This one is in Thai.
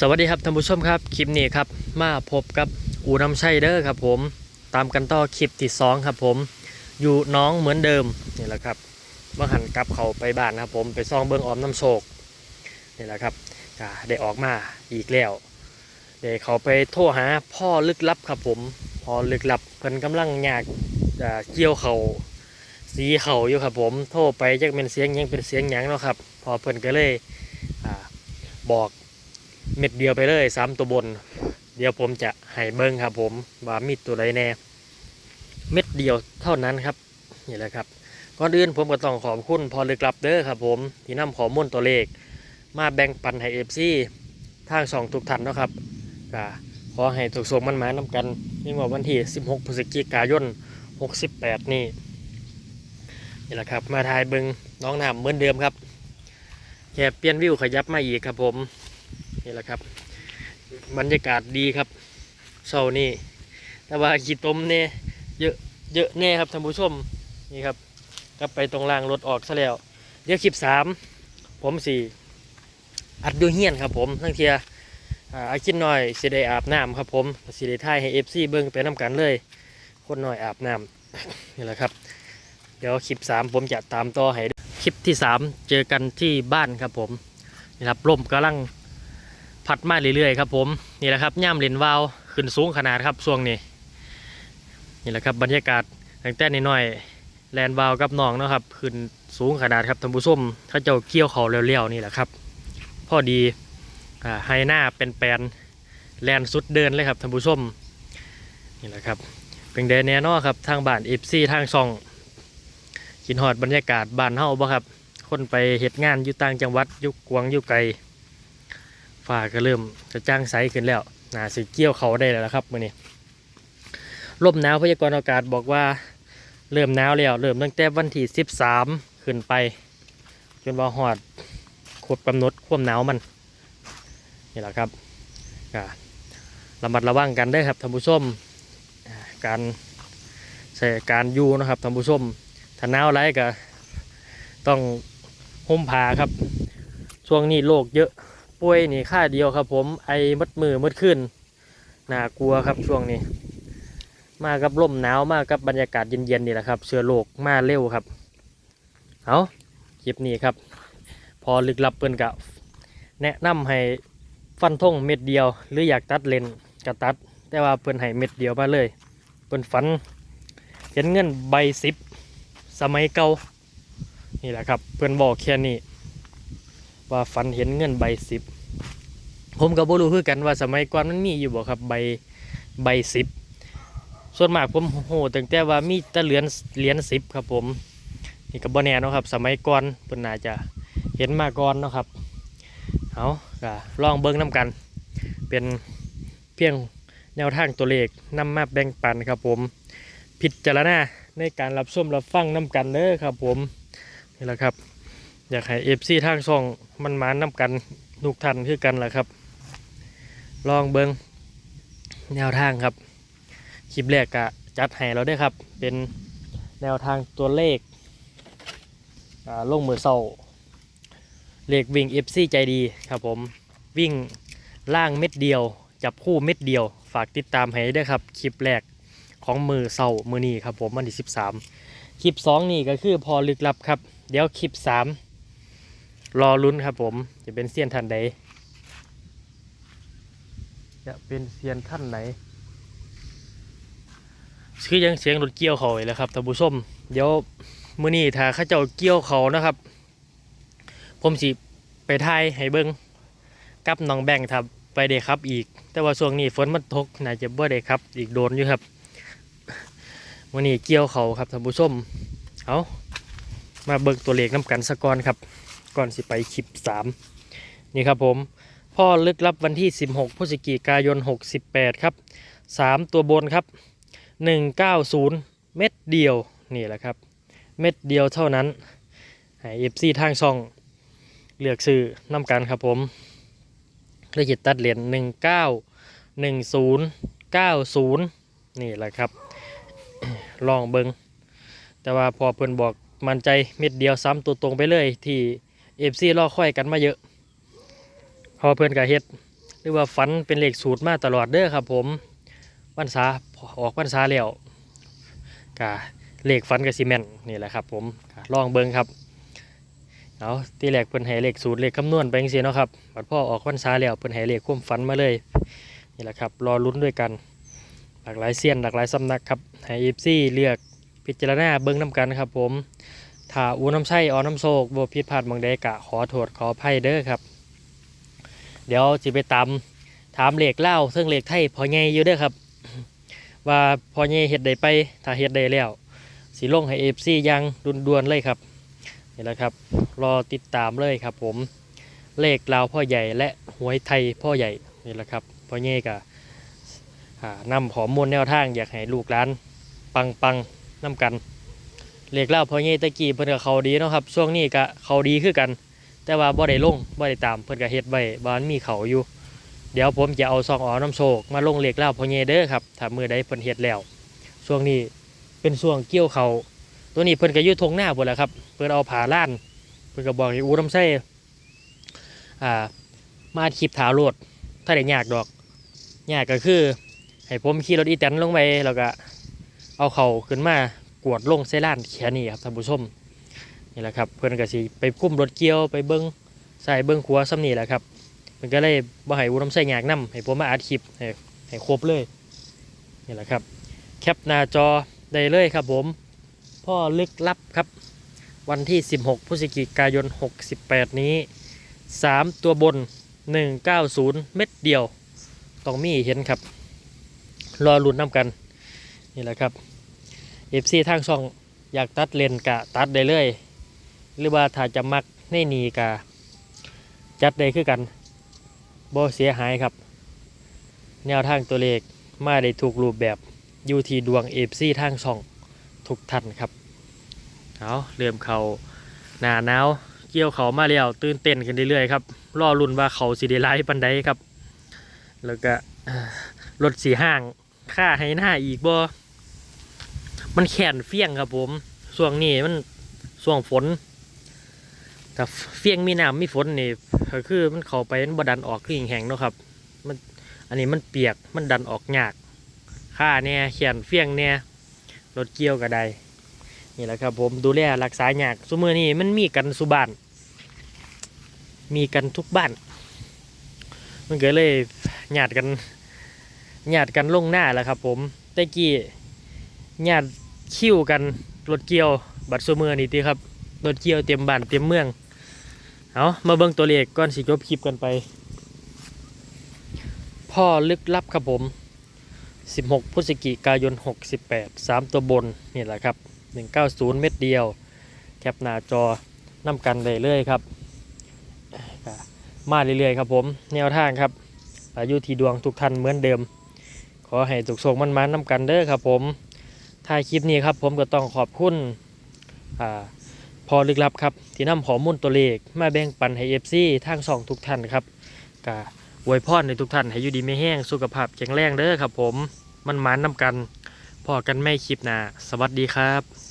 สวัสดีครับท่านผู้ชมครับคลิปนี้ครับมาพบกับอูน้ำชัยเด้อครับผมตามกันต่อคลิปที่สองครับผมอยู่น้องเหมือนเดิมนี่แหละครับเมื่อหันกลับเขาไปบ้านะครับผมไปซองเบิ้งออมน้ำโชคนี่แหละครับก็ได้ออกมาอีกแล้วเดี๋ยวเขาไปโทรหาพ่อลึกลับครับผมพ่อลึกลับเพิ่นกำลังอยากเกี่ยวเขาสีเขาอยู่ครับผมโทรไปจักเป็นเสียงยังเป็นเสียงยังเนาะครับพอเพิ่นก็เลยอบอก เม็ดเดียวไปเลยสามตัวบน เดี๋ยวผมจะให้เบิ้งครับ ผมว่ามีตัวใดแน่ เม็ดเดียวเท่านั้นครับนี่แหละครับก่อนอื่นผมก็ต้องขอบคุณพอลึกลับเด้อครับ ผมที่นำข้อมูลตัวเลข มาแบ่งปันให้เอฟซีทางสองทุกท่านนะครับก็ขอให้ถูกส่งมันหมายนำกันนี่ว่าวันที่ 16พฤศจิกายน 68 นี่นี่แหละครับ มาทายเบิงน้องน้ำเหมือนเดิมครับแค่เปลี่ยนวิวขยับมาอีกครับผม นี่แหละครับ บรรยากาศดีครับเช้านี่แต่ว่าขี้ตมเนี่ยเยอะเยอะแน่ครับท่านผู้ชมนี่ครับกลับไปตรงล่างรถออกซะแล้วเดี๋ยวคลิปสามผมสี่อัดดูเฮียนครับผมทั้งเทียอาคิดหน่อยสิได้อาบน้ำครับผมสิได้ท่ายให้เอฟซีเบิ้งไปน้ำกันเลย คนหน่อยอาบน้ำนี่แหละครับ เดี๋ยวคลิปสามผมจะตามต่อให้คลิปที่สามเจอกันที่บ้านครับผมนี่ครับลมกำลัง พัดมาเรื่อยๆครับผมนี่แหละครับย่ามเลนวาวขึ้นสูงขนาดครับช่วงนี้นี่แหละครับบรรยากาศตั้งแต่น้อยๆแลนวาวกับน้องนะครับขึ้นสูงขนาดครับท่านผู้ชมเขาเจ้าเกี่ยวเขาเลี้ยวๆนี่แหละครับพอดีไฮหน้าเป็นแปลนแลนสุดเดินเลยครับท่านผู้ชมนี่แหละครับเป็นเดนแน่นอนครับทางบ้านเอฟซีทางช่องกินหอดบรรยากาศบ้านเฮาบ่ครับ คนไปเหตุงานอยู่ต่างจังหวัดอยู่กวางอยู่ไกล ฟ้าก็เริ่มจะจ้างใสขึ้นแล้วน่าสิเกี่ยวเขาได้แล้วครับมื่อนี้ลมหนาวพยากรณ์อากาศบอกว่าเริ่มหนาวแล้ว เริ่มตั้งแต่วันที่13 ขึ้นไป จนว่าหอดครบกำหนดความหนาวมันนี่แหละครับก็ระมัดระวังกันได้ครับท่านผู้ชมการใส่การยูนะครับท่านผู้ชมถ้าหนาวไรก็ต้องห่มผ้าครับ ช่วงนี้โรคเยอะ ป่วยนี่ค่าเดียวครับ ผมไอมัดมือมัดขึ้นน่ากลัวครับช่วงนี้ มากับลมหนาวมากับบรรยากาศเย็นๆนี่แหละครับ เชื้อโรคมาเร็วครับเอาคลิปนี้ครับ พอลึกลับเปิ้นกะแนะนำให้ฟันทงเม็ดเดียว หรืออยากตัดเลนก็ตัด แต่ว่าเปิ้นให้เม็ดเดียวมาเลยเปิ้นฝันเห็นเงินใบสิบสมัยเก่านี่แหละครับ เปิ้นบอกแค่นี้ ว่าฝันเห็นเงินใบสิบผมก็บ่รู้คือกันว่าสมัยก่อนมันมีอยู่บ่ครับใบใบสิบส่วนมากผมโหตั้งแต่ว่ามีต่เหรียญเหรียญสิบครับผมนี่ก็บ่แน่นะครับ สมัยก่อนเพิ่นน่าจะเห็นมาก่อนนะครับเอาก็ลองเบิ่งนํกัน เป็นเพียงแนวทางตัวเลขนำมาแบ่งปันครับผมพิดจารณาในการรับชมรับฟังนํกันเด้อครับผมนี่แหละครับ อยากให้เอฟซีทางช่องมันมานำกันทุกทันคือกันแหละครับ ลองเบิงแนวทางครับ คลิปแรกกะจัดให้เราได้ครับ เป็นแนวทางตัวเลขอ่าลงมือเศร้าเลขวิ่ง FC ใจดีครับผมวิ่งล่างเม็ดเดียว จับคู่เม็ดเดียว ฝากติดตามให้ได้ครับ คลิปแรกของมือเศร้ามือนี้ครับผมวันที่ 13 คลิป 2 นี่ก็คือพอลึกลับครับ เดี๋ยวคลิป 3 รอลุ้นครับผม จะเป็นเซียนท่านใดจะเป็นเซียนท่านไหนคือยังเสียงรถเกี่ยวเขาอีกแล้วครับท่านผู้ชมเดี๋ยวมื้อนี้ถ้าเข้าเจ้าเกี่ยวเขานะครับ ผมสิไปทายให้เบิ้งกับน้องแบงค์ครับไปเด้ครับอีก แต่ว่าช่วงนี้ฝนมันตกน่าจะบ่ได้ครับ อีกโดนอยู่ครับมื้อนี้เกี่ยวเขาครับท่านผู้ชมเอามาเบิกตัวเลขน้ำกันสะก่อนครับ ก่อนสิไปคลิปสามนี่ครับผม พ่อลึกลับวันที่ 16พฤศจิกายน 68 ครับ 3 ตัวบนครับ 190 เม็ดเดียวนี่แหละครับ เม็ดเดียวเท่านั้นให้เอฟซีทางช่องเลือกซื้อน้ำกันครับผมเลขจิตตัดเหรียญ19 10 90 นี่แหละครับ ลองเบิงแต่ว่าพอเพิ่นบอกมั่นใจเม็ดเดียวซ้ำตัวตรงไปเลยที่ เอฟซีรอค่อยกันมาเยอะ พอเพิ่อนก็เฮ็ดหรือว่าฝันเป็นเลขสูตรมาตลอดเด้อครับผมวันษาออกวันษาแล้วกะเลขฝันกับซีเมนนี่แหละครับผมลองเบิ่งครับเอาที่แรกเพิ่นให้เลขสูตรเลขคำนวณไปจังซี่เนาะครับบัดพ่อออกวันษาแล้วเพิ่นให้เลขควมฝันมาเลยนี่แหละครับรอลุ้นด้วยกัน หลากหลายเซียนหลากหลายสำนักครับให้เอฟซีเลือกพิจารณาเบิ่งน้กันครับผม ถ้าอูน้ำไส้ออน้ำโศกบ่ผิดพลาดบางใดกะขอโทษขออภัยเด้อครับ เดี๋ยวสิไปตามถามเหลขเล่าวซึ่งเหลขไทยพอไงอยู่เด้อครับ ว่าพอไงเฮ็ดได้ไปถ้าเฮ็ดได้แล้วสิลงให้เอฟซียังด่วนเลยครับนี่แหละครับ รอติดตามเลยครับ ผมเลขลาวพ่อใหญ่และหวยไทยพ่อใหญ่นี่แหละครับพ่อไงกะอ่านำขอมูลแนวทางอยากให้ลูกหลาน ปังปังๆนำกัน เรียกเล่าพอเงี้ตะกี้เพิ่นก็เขาดีเนาะครับช่วงนี้ก็เขาดีคือกัน แต่ว่าบ่ได้ลงบ่ได้ตามเพิ่นก็เฮ็ดไว้บ้านมีเขาอยู่ เดี๋ยวผมจะเอาซองอ๋อน้ำโชคมาลงเรียกเล่าพอเงี้เด้อครับถ้ามือใดเพิ่นเฮ็ดแล้วช่วงนี้เป็นช่วงเกี่ยวเขาตัวนี้เพิ่นก็ยู่ทงหน้าพุ่นแหละครับเพิ่นเอาผาล้านเพิ่นก็บอกให้อูน้ำไส้อ่ามาอัดคลิปถาโลดถ้าได้ยากดอกยากก็คือให้ผมขี่รถอีแตนลงไปแล้วก็เอาเขาขึ้นมา กวดลงเซล้านแค่นี้ครับท่านผู้ชมนี่แหละครับเพื่อนก็สิไปคุ้มรถเกี่ยวไปเบิ้งใส่เบิ้งขัวซ้ำนี่แหละครับเพื่อนก็เลยบ่ให้วุ้น้ำใส่ยากนํให้ผมมาอัดคลิปให้ให้ครบเลยนี่แหละครับแคปหน้าจอได้เลยครับผม พ่อลึกลับครับ วันที่ 16พฤศจิกายน 68 นี้ 3 ตัวบน 190 เม็ดเดียวต้องมีเห็นครับ รอลุ้นน้ำกัน นี่แหละครับ FC ทางช่องอยากตัดเลนกะตัดได้เลย หรือว่าถ้าจะมักในนีกะจัดได้คือกันบ่เสียหายครับ แนวทางตัวเลขมาได้ถูกรูปแบบอยู่ที่ดวง FC ทางช่องทุกท่านครับเอาเริ่มเขาหนาหนาวเกี่ยวเขามาแล้วตื่นเต้นกันเรื่อยๆครับรอลุ้นว่าเขาสิได้ไล่ปันใดครับ แล้วก็รถสีห้างค่าให้หน้าอีกบ่ มันแขนเฟี้ยงครับผมช่วงนี้มันช่วงฝนถ้าเฟี้ยงมีน้ำมีฝนนี่ก็คือมันเข้าไปมันบดันออกคือแห้งเนาะครับ มันอันนี้มันเปียกมันดันออกยากค่าเนี่ยแขนเฟี้ยงเนี่ยรถเกี่ยวก็ไดนี่แหละครับผมดูแลรักษายากซุมือนี้มันมีกันสุบ้าน มีกันทุกบ้าน มันเก็เลยหยาดกันญาติกันลงหน้าแหล้วครับผมตะกี้ญาติ คิวกันรถเกี่ยว บัตรซูเมอร์นี่ตีครับรถเกี่ยวเต็มบ้านเต็มเมืองเอามาเบิ่งตัวเลขก่อนสิจบคลิปกันไป พ่อลึกลับครับผม 16 พฤศจิกายน 68 3 ตัวบนนี่แหละครับ 190 เม็ดเดียว แคปหน้าจอนำกันได้เลยๆครับ มาเรื่อยๆครับผม แนวทางครับอายุทีดวงทุกท่านเหมือนเดิม ขอให้สุกโศกมันมันๆนำกันเด้อครับผม ท้ายคลิปนี้ครับ ผมก็ต้องขอบคุณอ่าพอลึกลับครับ ที่นำข้อมูลตัวเลขมาแบ่งปันให้เอฟซีทางสองทุกท่านครับกะอวยพรในทุกท่านให้อยู่ดีไม่แห้งสุขภาพแข็งแรงเด้อครับ ผมมันมันๆนำกันพอกันไม่คลิปหน้าสวัสดีครับ